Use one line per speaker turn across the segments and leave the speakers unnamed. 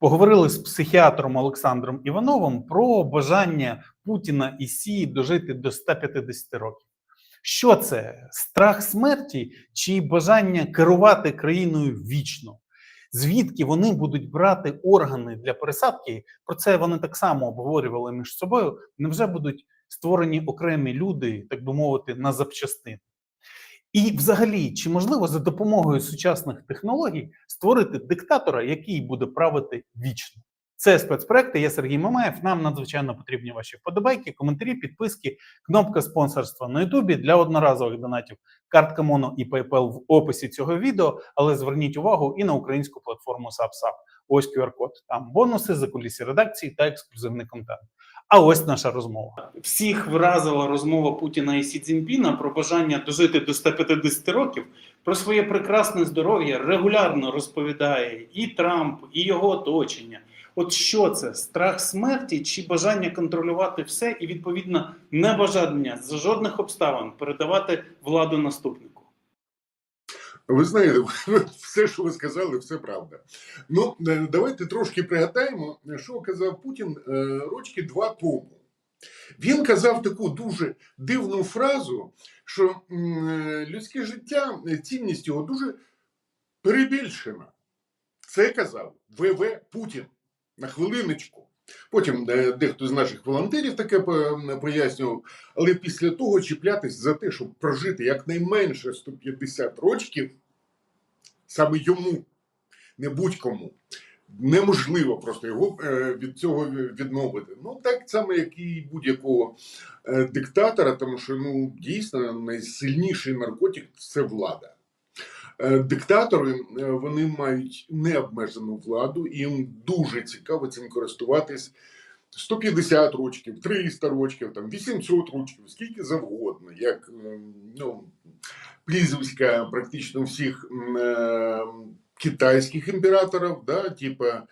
Поговорили з психіатром Олександром Івановим про бажання Путіна і Сі дожити до 150 років. Що це? Страх смерті чи бажання керувати країною вічно? Звідки вони будуть брати органи для пересадки? Про це вони так само обговорювали між собою. Невже будуть створені окремі люди, так би мовити, на запчастини? І, взагалі, чи можливо за допомогою сучасних технологій створити диктатора, який буде правити вічно? Це спецпроекти. Я Сергій Мамаєв. Нам надзвичайно потрібні ваші вподобайки, коментарі, підписки, кнопка спонсорства на Ютубі для одноразових донатів. Картка Моно і PayPal в описі цього відео. Але зверніть увагу і на українську платформу SubSub. Ось QR-код. Там бонуси, закулісі редакції та ексклюзивний контент. А ось наша розмова. Всіх вразила розмова Путіна і Сі Цзіньпіна про бажання дожити до 150 років. Про своє прекрасне здоров'я регулярно розповідає і Трамп, і його оточення. От що це страх смерті чи бажання контролювати все і відповідно небажання за жодних обставин передавати владу наступнику?
Ви знаєте, все, що ви сказали, все правда. Ну, е, давайте трошки пригадаємо, що казав Путін е, рочки два тому. Він казав таку дуже дивну фразу, що е, людське життя, цінність його дуже перебільшена. Це казав ВВ Путін на хвилиночку. Потім дехто з наших волонтерів таке пояснював, але після того чіплятись за те, щоб прожити якнайменше 150 років, саме йому, не будь-кому. Неможливо просто його е, від цього відмовити. Ну так само, як і будь-якого е, диктатора, тому що ну дійсно найсильніший наркотик це влада. Е, Диктатори вони мають необмежену владу, і їм дуже цікаво цим користуватись 150 років, 300 років, там 800 років, скільки завгодно, як е, ну, прізвиська практично всіх м, е, китайских императоров, да, типа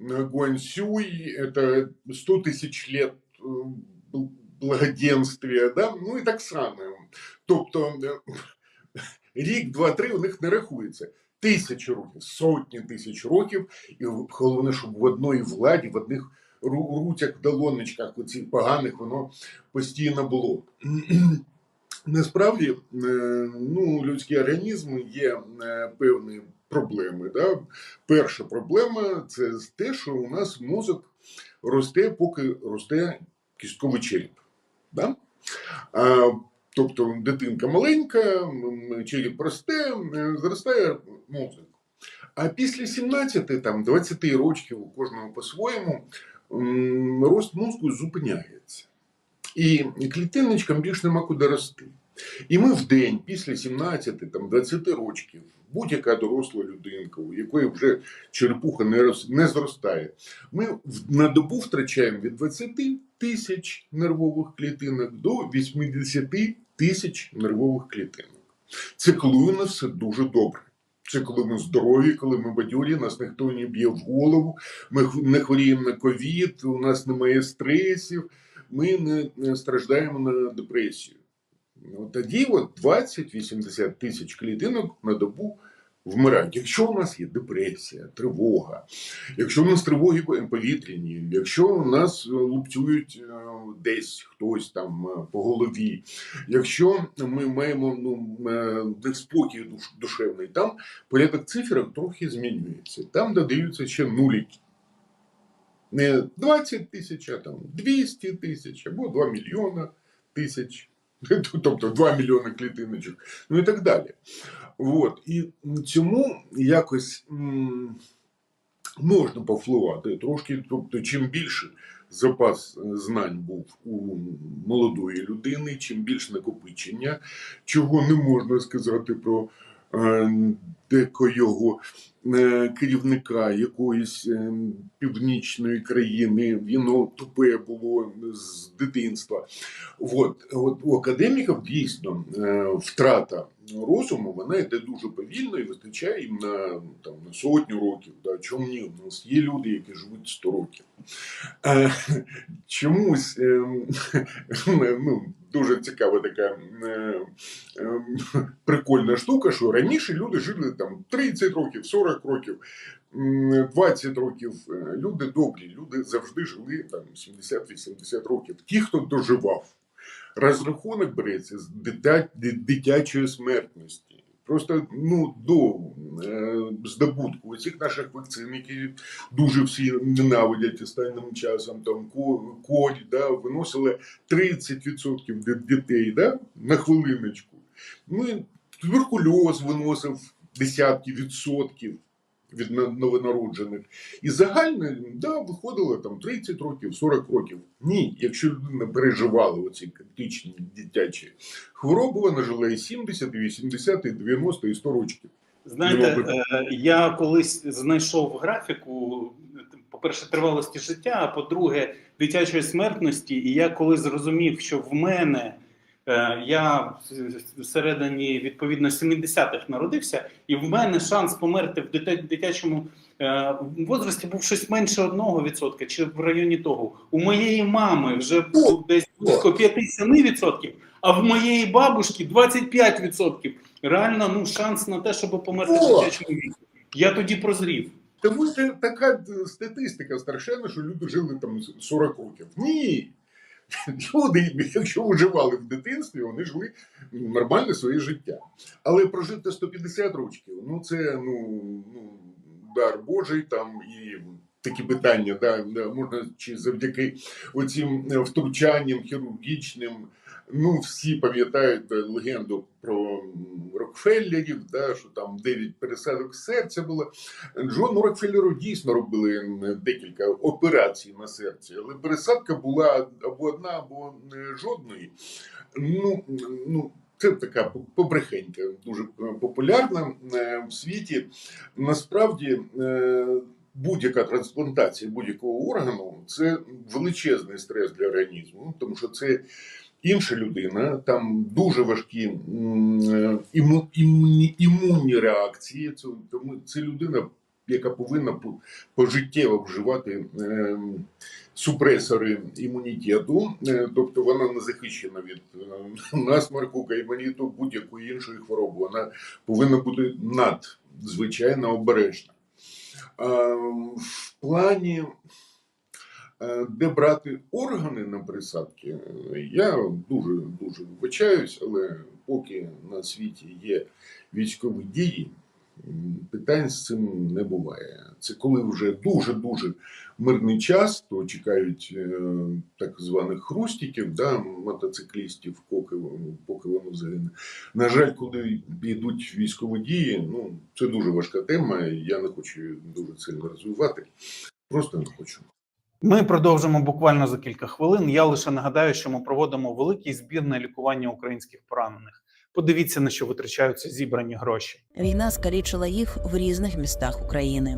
э, Гуаньсюй, это 100 тысяч лет э, бл- благоденствия, да, ну і так само. Тобто е, рік, два, три у них не рахується. Тисячі років, сотні тисяч років, і головне, щоб в одній владі, в одних ру- руцях, долоночках, оцих поганих, воно постійно було. Насправді, е, ну, людський організм є е, певні проблеми. Да? Перша проблема це те, що у нас мозок росте, поки росте кістковий череп. Да? А, тобто дитинка маленька, череп росте, е, зростає мозок. А після 17, там, 20 років, у кожного по-своєму, рост мозку зупиняється. І клітиночкам більш нема куди рости. І ми в день після 17, там, 20 років, будь-яка доросла людинка, у якої вже черепуха не, рос, не зростає, ми на добу втрачаємо від 20 тисяч нервових клітинок до 80 тисяч нервових клітинок. Це коли у нас все дуже добре. Це коли ми здорові, коли ми бадьорі, нас ніхто не б'є в голову, ми не хворіємо на ковід, у нас немає стресів, ми не, страждаємо на депресію. От тоді от 20-80 тисяч клітинок на добу вмирають. Якщо у нас є депресія, тривога, якщо у нас тривоги повітряні, якщо у нас е, лупцюють е, десь хтось там е, по голові, якщо ми маємо ну, неспокій душевний, там порядок цифр трохи змінюється. Там додаються ще нуліки. Не 20 тисяч, а там 200 тисяч або 2 мільйона тисяч. Тобто 2 мільйони клітиночок, ну і так далі. От. І цьому якось м, можна повпливати трошки. Тобто, чим більше запас е, знань був у молодої людини, чим більше накопичення, чого не можна сказати про декого е, керівника якоїсь е, північної країни, воно тупе було з дитинства. От, от у академіків дійсно е, втрата розуму вона йде дуже повільно і вистачає їм на, там, на сотню років. Да. Чому ні? У нас є люди, які живуть 100 років. Е, чомусь ну, дуже цікава така е, е, прикольна штука, що раніше люди жили там 30 років, 40 років. 20 років е, люди добрі, люди завжди жили там 70-80 років. Ті, хто доживав, розрахунок береться з дитячої смертності. Просто ну до е, здобутку усіх наших вакцин, які дуже всі ненавидять останнім часом, там ко- да, виносили 30% дітей да, на хвилиночку. Ну, туберкульоз виносив десятки відсотків від новонароджених. І загально да, виходило там 30 років, 40 років. Ні, якщо людина переживала оці критичні дитячі хвороби, вона жила і 70, і 80, і 90, і 100 років.
Знаєте, е, я колись знайшов графіку, по-перше, тривалості життя, а по-друге, дитячої смертності. І я коли зрозумів, що в мене я всередині відповідно 70-х народився, і в мене шанс померти в дитячому е, возрасті був щось менше 1% чи в районі того. У моєї мами вже був десь близько 5-7%, а в моєї бабушки 25%. Реально, ну шанс на те, щоб померти в дитячому віці. Я тоді прозрів.
Тому це така статистика страшенна, що люди жили там 40 років. Ні. Люди, якщо виживали в дитинстві, вони жили нормальне своє життя. Але прожити 150 років, ну це ну, ну дар Божий там і. Такі питання, да, можна чи завдяки оцим е, втручанням хірургічним. Ну, всі пам'ятають е, легенду про Рокфеллерів, да, що там 9 пересадок серця було. Джону Рокфеллеру дійсно робили декілька операцій на серці, але пересадка була або одна, або жодної. Ну, ну, це така побрехенька, дуже е, популярна е, в світі. Насправді, будь-яка трансплантація будь-якого органу це величезний стрес для організму, тому що це інша людина, там дуже важкі е, іму, імунні, імунні реакції. Це, тому це людина, яка повинна пожиттєво вживати е, супресори імунітету, е, тобто вона не захищена від е, насморку, кайманіту, будь-якої іншої хвороби. Вона повинна бути надзвичайно обережна. А, В плані, е, де брати органи на присадки, е, я дуже дуже вибачаюсь, але поки на світі є військові дії, питань з цим не буває. Це коли вже дуже дуже мирний час, то чекають е, так званих хрустиків, да, мотоциклістів, поки, поки воно загине. На жаль, коли йдуть військові дії, ну це дуже важка тема. Я не хочу дуже сильно розвивати. Просто не хочу.
Ми продовжимо буквально за кілька хвилин. Я лише нагадаю, що ми проводимо великий збір на лікування українських поранених. Подивіться на що витрачаються зібрані гроші.
Війна скалічила їх в різних містах України.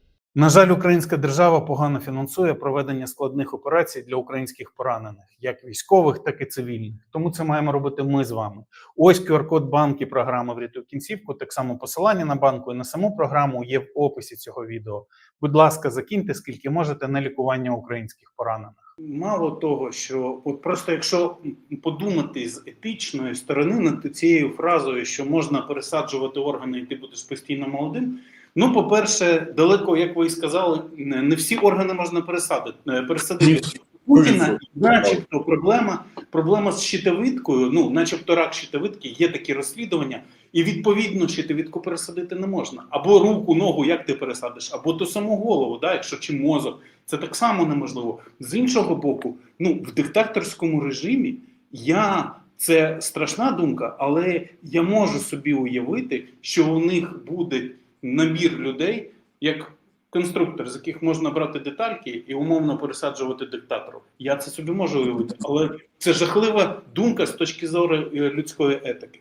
На жаль, українська держава погано фінансує проведення складних операцій для українських поранених, як військових, так і цивільних. Тому це маємо робити ми з вами. Ось QR-код банки програми «Врятуй кінцівку. Так само посилання на банку і на саму програму є в описі цього відео. Будь ласка, закиньте скільки можете на лікування українських поранених. Мало того, що от просто якщо подумати з етичної сторони над цією фразою, що можна пересаджувати органи, і ти будеш постійно молодим. Ну, по-перше, далеко, як ви і сказали, не всі органи можна пересадити. е, пересадити. Путіна, начебто, проблема, проблема з щитовидкою, ну, начебто рак щитовидки, є такі розслідування, і відповідно щитовидку пересадити не можна. Або руку, ногу, як ти пересадиш, або ту саму голову, да, якщо чи мозок, Це так само неможливо. З іншого боку, ну в диктаторському режимі я це страшна думка, але я можу собі уявити, що у них буде набір людей, як конструктор, з яких можна брати детальки і умовно пересаджувати диктатору. Я це собі можу уявити, але це жахлива думка з точки зору е, людської етики.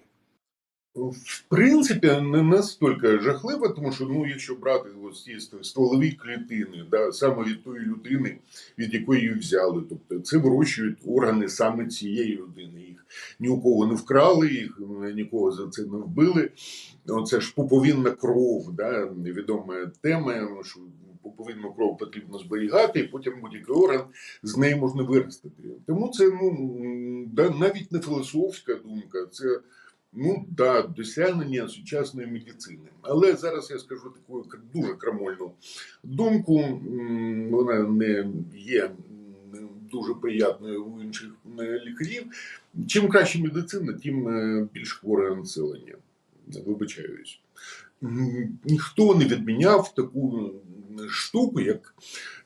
В принципі, не настільки жахливо, тому що ну, якщо брати ці стволові клітини, да, саме від тої людини, від якої її взяли, тобто це вирощують органи саме цієї людини. Їх ні у кого не вкрали, їх нікого за це не вбили. Оце ж пуповинна кров, да, невідома тема, що пуповинну кров потрібно зберігати, і потім будь-який орган з неї можна виростити. Тому це ну, да, навіть не філософська думка, це ну да, досягнення сучасної медицини. Але зараз я скажу таку дуже крамольну думку. Вона не є дуже приятною у інших лікарів. Чим краще медицина, тим е, більш хворе населення. Вибачаюсь. Ніхто не відміняв таку штуку, як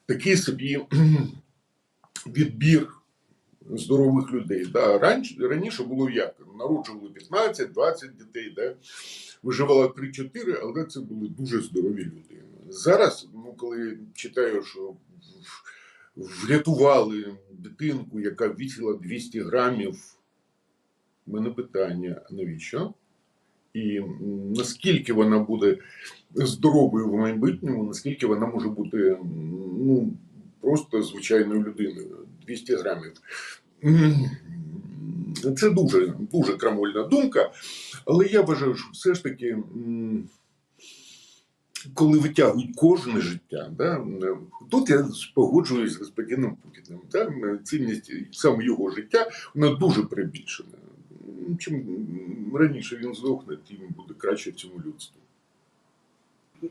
такий собі відбір здорових людей. Да, раніше, раніше було як? Народжували 15-20 дітей, да? виживало 3-4, але це були дуже здорові люди. Зараз, ну, коли читаю, що врятували дитинку, яка вісила 200 грамів, в мене питання, навіщо? І наскільки вона буде здоровою в майбутньому, наскільки вона може бути ну, просто звичайною людиною. 200 грамів. Це дуже, дуже крамольна думка, але я вважаю, що все ж таки, коли витягують кожне життя, да, тут я погоджуюсь з господином Путіним. Да, цінність саме його життя вона дуже перебільшена. М, Чим раніше він здохне, тим буде краще цьому людству.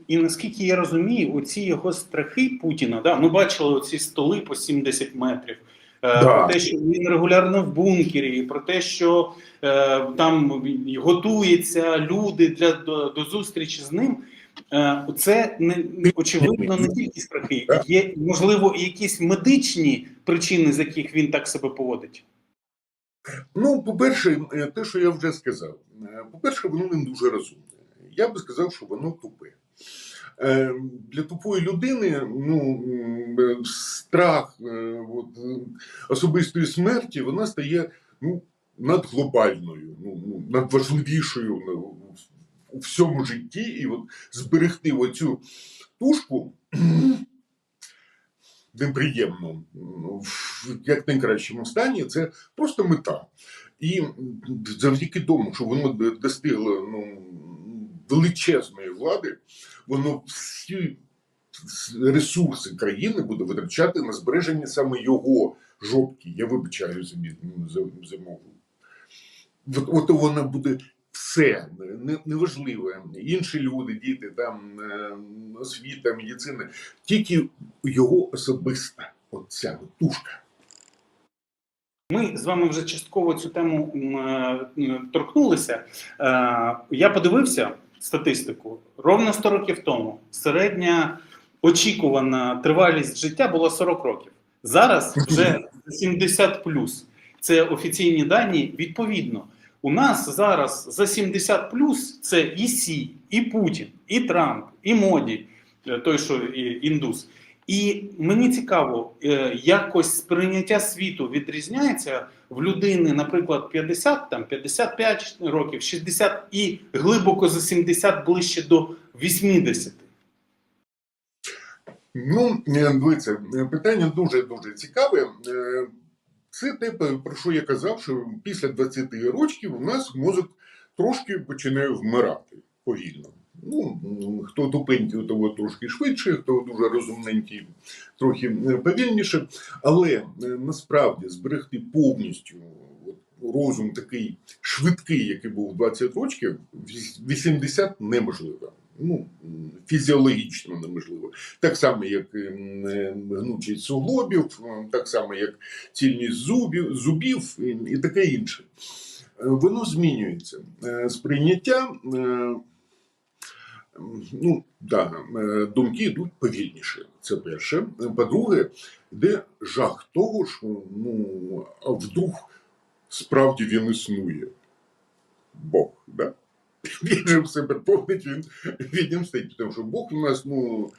І наскільки я розумію, оці його страхи Путіна, да, ми бачили оці столи по 70 метрів. е,
Да.
Про те, що він регулярно в бункері, про те, що е, там готуються люди для до, до зустрічі з ним. Е, це не очевидно не тільки страхи, є можливо і якісь медичні причини, з яких він так себе поводить.
Ну, по-перше, е, те, що я вже сказав. Е, По-перше, воно не дуже розумне. Я би сказав, що воно тупе. Е, Для тупої людини ну, е, страх е, от, е, особистої смерті вона стає ну, надглобальною, ну, ну, надважливішою у всьому житті. І от зберегти оцю тушку неприємно в як найкращому стані, це просто мета. І завдяки тому, що воно достигло ну, величезної влади, воно всі ресурси країни буде витрачати на збереження саме його жопки. Я вибачаю ну, за, мову. От, от воно буде все не- неважливо. Інші люди, діти, там е, освіта, медицина, тільки його особиста оця тушка.
Ми з вами вже частково цю тему е, торкнулися. Е, Я подивився статистику. Ровно 100 років тому середня очікувана тривалість життя була 40 років. Зараз вже 70 плюс. Це офіційні дані. Відповідно, у нас зараз за 70 плюс це і Сі, і Путін, і Трамп, і Моді, е, той, що і- індус. І мені цікаво, е, якось сприйняття світу відрізняється в людини, наприклад, 50, там 55 років, 60 і глибоко за 70 ближче до 80.
Ну, дивіться, питання дуже дуже цікаве. Е, Це те, про що я казав, що після 20 років у нас мозок трошки починає вмирати повільно. Ну, хто тупенький, у того трошки швидше, хто дуже розумненький, трохи е, повільніше. Але е, насправді зберегти повністю розум такий швидкий, який був 20 років, 80 неможливо. Ну, фізіологічно неможливо. Так само, як е, гнучість суглобів, так само, як цільність зубів, зубів і, таке інше. Воно змінюється. Сприйняття ну, да, е, думки йдуть повільніше. Це перше. По-друге, йде жах того, що ну, вдруг справді він існує. Бог, да? Він же в себе повнить, він, стоїть, тому що Бог у нас ну,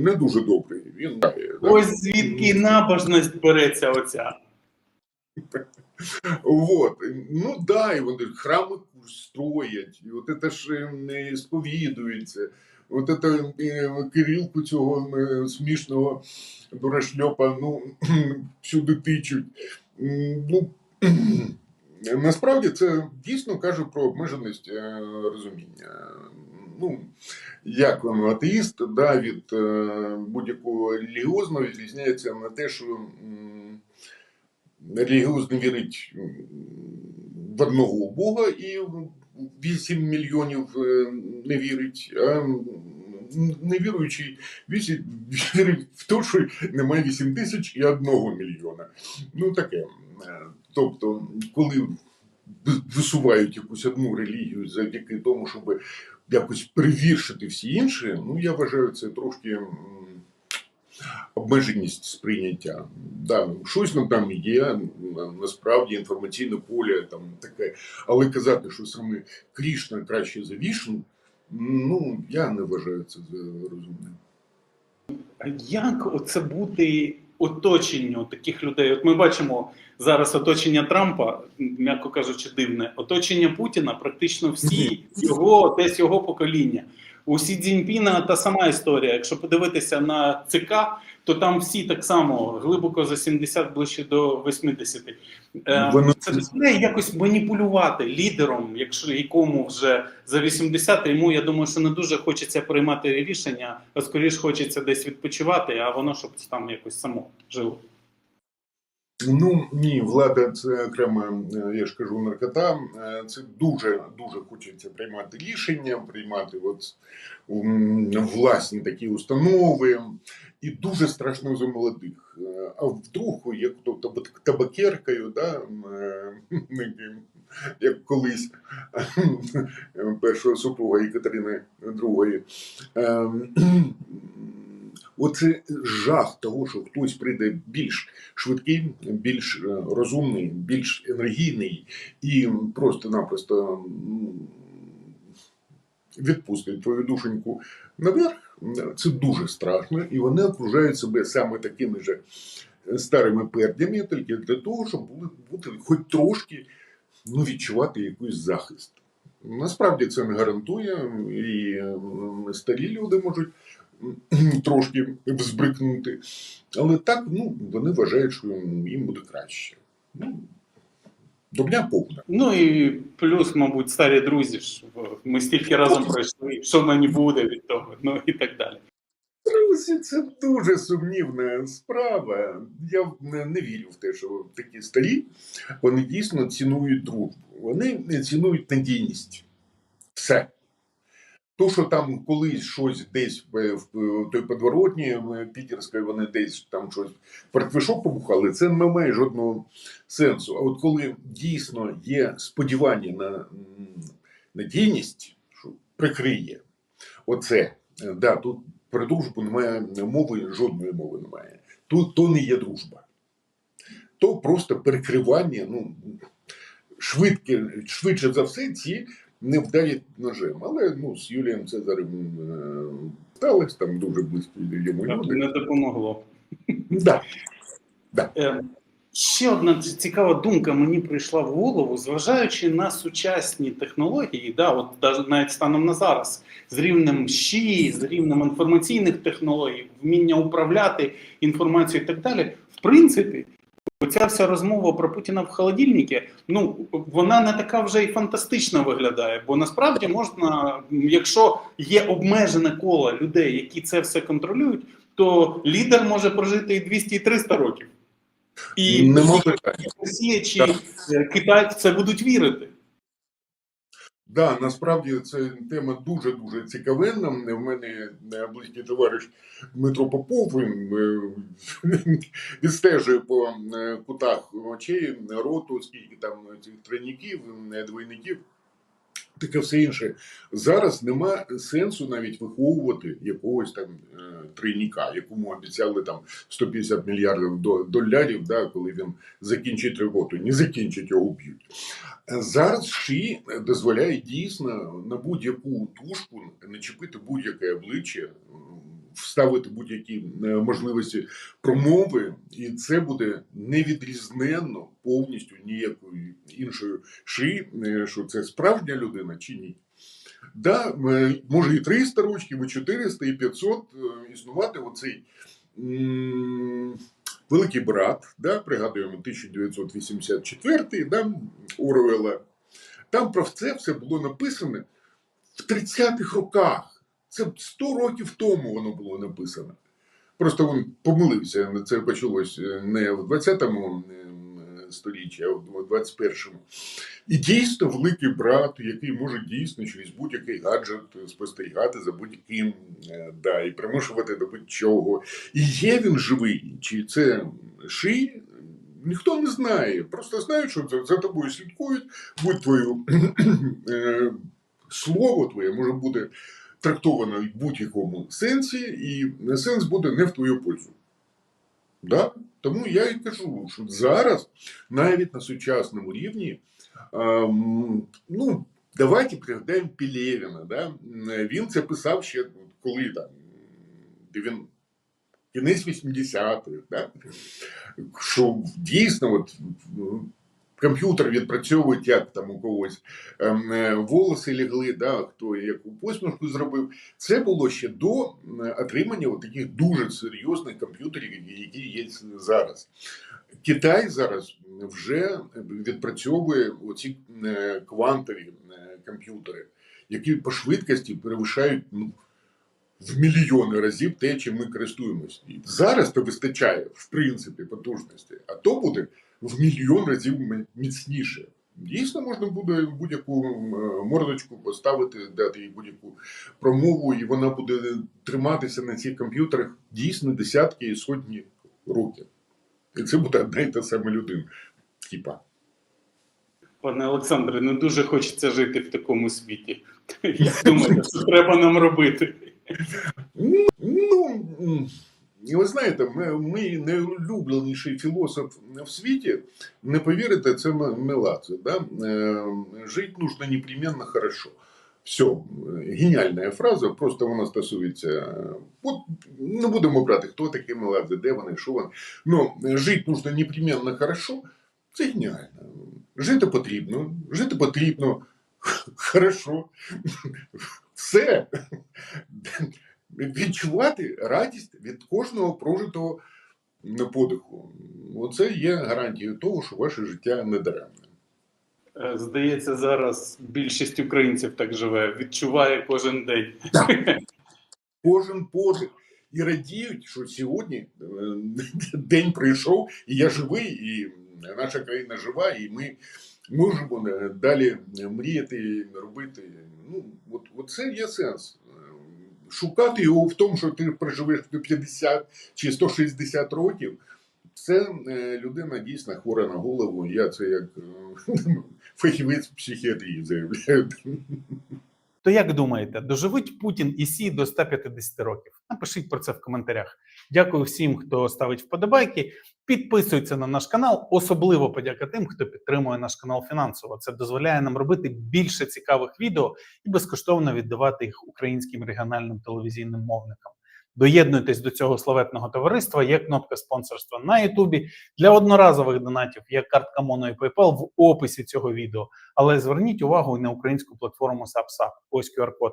не дуже добрий. Він, да,
Ось звідки набожність береться оця.
Вот. Ну да, і вони храми строять, і от це ж не сповідується. От це е, Кирилку цього е, смішного дурашльопа, ну, всюди тичуть. Ну, насправді це дійсно каже про обмеженість е, розуміння. Ну, як воно атеїст, да, від е, будь-якого релігіозного відрізняється на те, що м, релігіозно вірить в одного Бога і 8 мільйонів е, не вірить, а невіруючий вірить в те, що немає 8 тисяч і одного мільйона. Ну таке. Е, Тобто, коли висувають якусь одну релігію завдяки тому, щоб якось перевіршити всі інші, ну я вважаю це трошки. Обмеженість сприйняття. Да, щось нам там є, насправді інформаційне поле там таке. Але казати, що саме Крішна краще за Вішну, ну я не вважаю це за розумним.
А як оце бути оточенню таких людей? От ми бачимо зараз оточення Трампа, м'яко кажучи, дивне. Оточення Путіна практично всі його, десь його покоління. У Сі Цзіньпіна та сама історія. Якщо подивитися на ЦК, то там всі так само глибоко за 70, ближче до 80. Е,
Воно-
Це дозволяє якось маніпулювати лідером, якщо якому вже за 80, йому я думаю, що не дуже хочеться приймати рішення, а скоріш хочеться десь відпочивати, а воно щоб там якось само жило.
Ну ні, влада це окрема, е, я ж кажу, наркота. Е, Це дуже дуже хочеться приймати рішення, приймати от, власні такі установи. І дуже страшно за молодих. Е, А вдруг, як то табакеркою, да, як колись першого супруга Екатерини II. Оце жах того, що хтось прийде більш швидкий, більш е, розумний, більш енергійний і просто-напросто відпустить твою душеньку наверх. Це дуже страшно, і вони окружають себе саме такими же старими пердями, тільки для того, щоб бути хоч трошки ну, відчувати якийсь захист. Насправді це не гарантує, і старі люди можуть трошки взбрикнути. Але так, ну, вони вважають, що їм буде краще. Ну, до повна.
Ну і плюс, мабуть, старі друзі ми стільки разом пройшли, що мені буде від того, ну і так далі.
Друзі, це дуже сумнівна справа. Я не, не вірю в те, що такі старі вони дійсно цінують дружбу. Вони цінують надійність. Все. То, що там колись щось десь в, в той подворотні в Пітерській, вони десь там щось портвишок побухали, це не має жодного сенсу. А от коли дійсно є сподівання на надійність, що прикриє оце, е, да, тут про дружбу немає мови, жодної мови немає. Тут то не є дружба. То просто перекривання, ну, швидке, швидше за все, ці не вдарять ножем. Але ну, з Юлієм Цезарем е, сталося там дуже близько йому люди.
Не допомогло.
Да.
Е, Ще одна цікава думка мені прийшла в голову, зважаючи на сучасні технології, да, от навіть станом на зараз, з рівнем ЩІ, з рівнем інформаційних технологій, вміння управляти інформацією і так далі. В принципі, оця вся розмова про Путіна в холодильнику, ну вона не така вже і фантастична виглядає. Бо насправді можна, якщо є обмежене коло людей, які це все контролюють, то лідер може прожити і 200, і 300 років. І. Росія чи Китай в це будуть вірити.
Да, насправді це тема дуже дуже цікавенна. В мене близький товариш Дмитро Попов він е, відстежує по е, кутах очей роту, скільки там цих тройників, двойників. Таке все інше. Зараз нема сенсу навіть виховувати якогось там е, трійника, якому обіцяли там 150 мільярдів долярів, да, коли він закінчить роботу. Не закінчить його вб'ють. Е, Зараз ШИ дозволяє дійсно на будь-яку тушку начепити будь-яке обличчя, вставити будь-які е, можливості промови, і це буде невідрізненно повністю ніякою іншою ши, е, що це справжня людина чи ні. Да, е, може і 300 років, і 400, і 500 е, існувати оцей великий брат, да, пригадуємо 1984 да, Орвела. Там про це все було написано в 30-х роках. Це 100 років тому воно було написано. Просто він помилився. Це почалось е, не в 20-му е, а в 21-му. І дійсно великий брат, який може дійсно через будь-який гаджет спостерігати за будь-яким, е, да, і примушувати до будь-чого. І є він живий, чи це ши, ніхто не знає. Просто знають, що за, за тобою слідкують, будь твою слово твоє може бути трактовано в будь-якому сенсі, і сенс буде не в твою пользу. Да? Тому я і кажу, що зараз навіть на сучасному рівні, ну, давайте пригадаємо Пілєвіна. Да? Він це писав ще коли там, кінець 80-х, да? що дійсно от, ну, комп'ютер відпрацьовує, як там у когось ем, е, волоси лягли, да, хто яку посмішку зробив. Це було ще до отримання от таких дуже серйозних комп'ютерів, які є зараз. Китай зараз вже відпрацьовує оці е, квантові е, комп'ютери, які по швидкості перевищають ну, в мільйони разів те, чим ми користуємося. Зараз то вистачає, в принципі, потужності, а то буде в мільйон разів міцніше. Дійсно, можна буде будь-яку е, мордочку поставити, дати їй будь-яку промову, і вона буде триматися на цих комп'ютерах дійсно десятки і сотні років. І це буде одна і та сама людина. Типа.
Пане Олександре, не дуже хочеться жити в такому світі. Як думаєте, що треба нам робити?
Ну, і ви знаєте, ми, найулюбленіший філософ в світі, не повірите, це Меладзе. Да? Е, Жить нужно непременно хорошо. Все, геніальна фраза, просто вона стосується. е, От не будемо брати, хто такий Меладзе, де вони, що вони. Ну, жити нужно непременно хорошо, це геніально. Жити потрібно, жити потрібно хорошо. Все відчувати радість від кожного прожитого подиху. Оце є гарантією того, що ваше життя не даремне.
Е, Здається, зараз більшість українців так живе, відчуває кожен день.
Кожен подих. І радіють, що сьогодні е, день прийшов, і я живий, і наша країна жива, і ми можемо е, далі мріяти, робити. Ну, от, от це є сенс. Шукати його в тому, що ти проживеш 50 чи 160 років, це е, людина дійсно хвора на голову. Я це як е, фахівець психіатрії заявляю.
То як думаєте, доживуть Путін і Сі до 150 років? Напишіть про це в коментарях. Дякую всім, хто ставить вподобайки. Підписується на наш канал. Особливо подяка тим, хто підтримує наш канал фінансово. Це дозволяє нам робити більше цікавих відео і безкоштовно віддавати їх українським регіональним телевізійним мовникам. Доєднуйтесь до цього славетного товариства. Є кнопка спонсорства на Ютубі. Для одноразових донатів є картка Mono і PayPal в описі цього відео. Але зверніть увагу на українську платформу SubSub. Ось QR-код.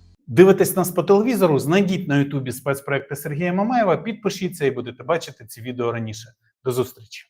Дивитесь нас по телевізору, знайдіть на Ютубі спецпроекти Сергія Мамаєва, підпишіться і будете бачити ці відео раніше. До зустрічі!